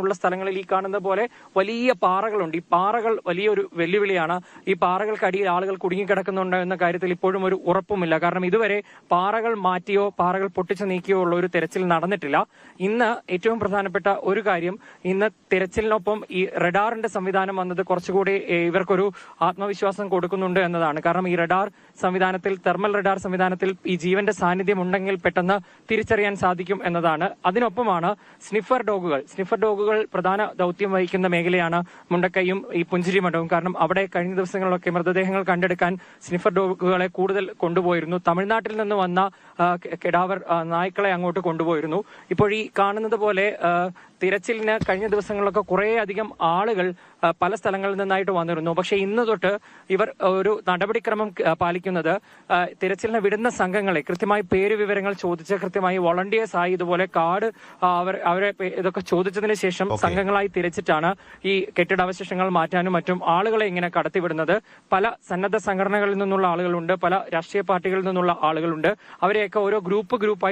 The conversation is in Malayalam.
ുള്ള സ്ഥലങ്ങളിൽ ഈ കാണുന്ന പോലെ വലിയ പാറകളുണ്ട്. ഈ പാറകൾ വലിയൊരു വെല്ലുവിളിയാണ്. ഈ പാറകൾക്കടിയിൽ ആളുകൾ കുടുങ്ങിക്കിടക്കുന്നുണ്ടോ എന്ന കാര്യത്തിൽ ഇപ്പോഴും ഒരു ഉറപ്പുമില്ല. കാരണം ഇതുവരെ പാറകൾ മാറ്റിയോ പാറകൾ പൊട്ടിച്ചു നീക്കിയോ ഉള്ള ഒരു തെരച്ചിൽ നടന്നിട്ടില്ല. ഇന്ന് ഏറ്റവും പ്രധാനപ്പെട്ട ഒരു കാര്യം ഇന്ന് തെരച്ചിലിനൊപ്പം ഈ റഡാറിന്റെ സംവിധാനം വന്നത് കുറച്ചുകൂടി ഇവർക്കൊരു ആത്മവിശ്വാസം കൊടുക്കുന്നുണ്ട് എന്നതാണ്. കാരണം ഈ റഡാർ സംവിധാനത്തിൽ തെർമൽ റഡാർ സംവിധാനത്തിൽ ഈ ജീവന്റെ സാന്നിധ്യം ഉണ്ടെങ്കിൽ പെട്ടെന്ന് തിരിച്ചറിയാൻ സാധിക്കും എന്നതാണ്. അതിനൊപ്പമാണ് സ്നിഫർ ഡോഗുകൾ. സ്നിഫർ ഡോഗുകൾ പ്രധാന ദൗത്യം വഹിക്കുന്ന മേഖലയാണ് മുണ്ടക്കയും ഈ പുഞ്ചിരി മഠവും. കാരണം അവിടെ കഴിഞ്ഞ ദിവസങ്ങളിലൊക്കെ മൃതദേഹങ്ങൾ കണ്ടെടുക്കാൻ സ്നിഫർ ഡോഗുകളെ കൂടുതൽ കൊണ്ടുപോയിരുന്നു. തമിഴ്നാട്ടിൽ നിന്ന് വന്ന കിടാവർ നായ്ക്കളെ അങ്ങോട്ട് കൊണ്ടുപോയിരുന്നു. ഇപ്പോൾ ഈ കാണുന്നത് പോലെ തിരച്ചിലിന് കഴിഞ്ഞ ദിവസങ്ങളിലൊക്കെ കുറേ അധികം ആളുകൾ പല സ്ഥലങ്ങളിൽ നിന്നായിട്ട് വന്നിരുന്നു. പക്ഷേ ഇന്ന് തൊട്ട് ഇവർ ഒരു നടപടിക്രമം പാലിക്കുന്നത് തിരച്ചിലിന് വിടുന്ന സംഘങ്ങളെ കൃത്യമായി പേര് വിവരങ്ങൾ ചോദിച്ച് കൃത്യമായി വോളണ്ടിയേഴ്സ് ആയി ഇതുപോലെ കാർഡ് അവർ അവരെ ഇതൊക്കെ ചോദിച്ചതിന് ശേഷം സംഘങ്ങളായി തിരച്ചിട്ടാണ് ഈ കെട്ടിടാവശിഷ്ടങ്ങൾ മാറ്റാനും മറ്റും ആളുകളെ ഇങ്ങനെ കടത്തിവിടുന്നത്. പല സന്നദ്ധ സംഘടനകളിൽ നിന്നുള്ള ആളുകളുണ്ട് പല രാഷ്ട്രീയ പാർട്ടികളിൽ നിന്നുള്ള ആളുകളുണ്ട്. അവരെയൊക്കെ ഓരോ ഗ്രൂപ്പ് ഗ്രൂപ്പായി